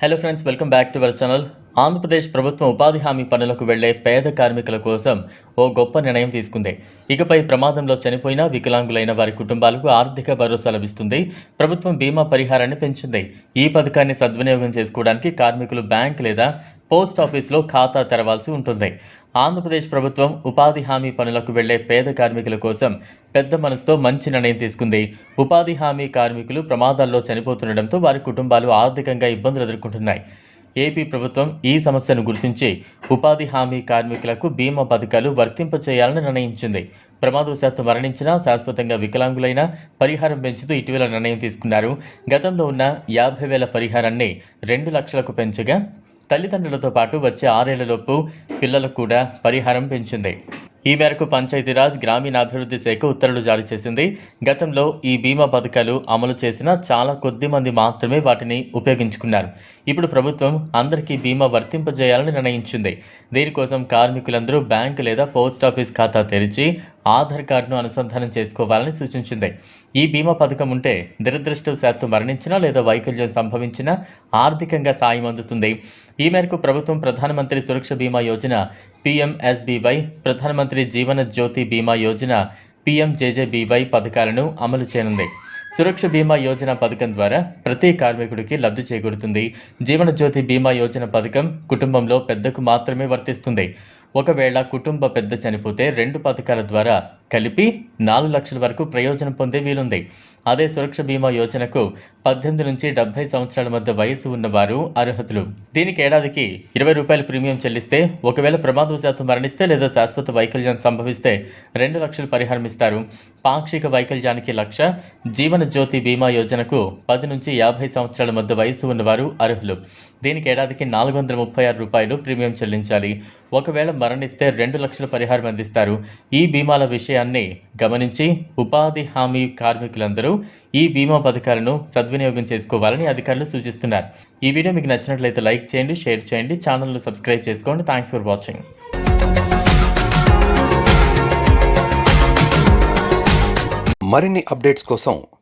Hello friends welcome back to our channel Andhra Pradesh ప్రభుత్వం ఉపాధి హామీ పనులకు వెళ్ళే పేద కార్మికుల కోసం ఓ గొప్ప నిర్ణయం తీసుకుంది. ఇకపై ప్రమాదంలో చనిపోయిన వికలాంగులైన వారి కుటుంబాలకు ఆర్థిక భరోసా లభిస్తుంది. ప్రభుత్వం బీమా పరిహారాన్ని పెంచింది. ఈ పథకాన్ని సద్వినియోగం చేసుకోవడానికి కార్మికులు బ్యాంక్ లేదా పోస్ట్ ఆఫీస్లో ఖాతా తెరవాల్సి ఉంటుంది. ఆంధ్రప్రదేశ్ ప్రభుత్వం ఉపాధి హామీ పనులకు వెళ్ళే పేద కార్మికుల కోసం పెద్ద మనసుతో మంచి నిర్ణయం తీసుకుంది. ఉపాధి హామీ కార్మికులు ప్రమాదాల్లో చనిపోతుండటంతో వారి కుటుంబాలు ఆర్థికంగా ఇబ్బందులు ఎదుర్కొంటున్నాయి. ఏపీ ప్రభుత్వం ఈ సమస్యను గుర్తించి ఉపాధి హామీ కార్మికులకు బీమా పథకాలు వర్తింపచేయాలని నిర్ణయించింది. ప్రమాదవశాత్తు మరణించినా శాశ్వతంగా వికలాంగులైన పరిహారం పెంచుతూ ఇటీవల నిర్ణయం తీసుకున్నారు. గతంలో ఉన్న యాభై వేల పరిహారాన్ని రెండు లక్షలకు పెంచగా తల్లిదండ్రులతో పాటు వచ్చే ఆరేళ్ళలోపు పిల్లలకు కూడా పరిహారం పెంచింది. ఈ మేరకు పంచాయతీరాజ్ గ్రామీణాభివృద్ధి శాఖ ఉత్తర్వులు జారీ చేసింది. గతంలో ఈ బీమా పథకాలు అమలు చేసిన చాలా కొద్ది మంది మాత్రమే వాటిని ఉపయోగించుకున్నారు. ఇప్పుడు ప్రభుత్వం అందరికీ బీమా వర్తింపజేయాలని నిర్ణయించింది. దీనికోసం కార్మికులందరూ బ్యాంకు లేదా పోస్ట్ ఆఫీస్ ఖాతా తెరిచి ఆధార్ కార్డును అనుసంధానం చేసుకోవాలని సూచించింది. ఈ బీమా పథకం ఉంటే దురదృష్టవశాత్తు మరణించినా లేదా వైకల్యం సంభవించినా ఆర్థికంగా సాయం అందుతుంది. ఈ మేరకు ప్రభుత్వం ప్రధానమంత్రి సురక్ష బీమా యోజన పీఎంఎస్బీవై ప్రధానమంత్రి జీవన జ్యోతి బీమా యోజన పీఎంజేజేబీవై పథకాలను అమలు చేయనుంది. సురక్ష బీమా యోజన పథకం ద్వారా ప్రతి కార్మికుడికి లబ్ధి చేకూరుతుంది. జీవనజ్యోతి బీమా యోజన పథకం కుటుంబంలో పెద్దకు మాత్రమే వర్తిస్తుంది. ఒకవేళ కుటుంబ పెద్ద చనిపోతే రెండు పథకాల ద్వారా కలిపి నాలుగు లక్షల వరకు ప్రయోజనం పొందే వీలుంది. అదే సురక్ష బీమా యోజనకు పద్దెనిమిది నుంచి డెబ్బై సంవత్సరాల మధ్య వయసు ఉన్నవారు అర్హతులు. దీనికి ఏడాదికి ఇరవై రూపాయల ప్రీమియం చెల్లిస్తే ఒకవేళ ప్రమాదవశాత్తు మరణిస్తే లేదా శాశ్వత వైకల్యం సంభవిస్తే రెండు లక్షలు పరిహారం ఇస్తారు. పాక్షిక వైకల్యానికి లక్ష జీవన జ్యోతి బీమా యోజనకు పది నుంచి యాభై సంవత్సరాల మధ్య వయసు ఉన్నవారు అర్హులు. దీనికి ఏడాదికి నాలుగు వందల ముప్పై ఆరు రూపాయలు ప్రీమియం చెల్లించాలి. ఒకవేళ మరణిస్తే రెండు లక్షల పరిహారం అందిస్తారు. ఈ బీమాల విషయాన్ని గమనించి ఉపాధి హామీ కార్మికులందరూ ఈ బీమా పథకాలను సద్వినియోగం చేసుకోవాలని అధికారులు సూచిస్తున్నారు. ఈ వీడియో మీకు నచ్చినట్లయితే లైక్ చేయండి షేర్ చేయండి ఛానల్ను సబ్స్క్రైబ్ చేసుకోండి. థ్యాంక్స్ ఫర్ వాచింగ్ మరిన్ని అప్డేట్స్ కోసం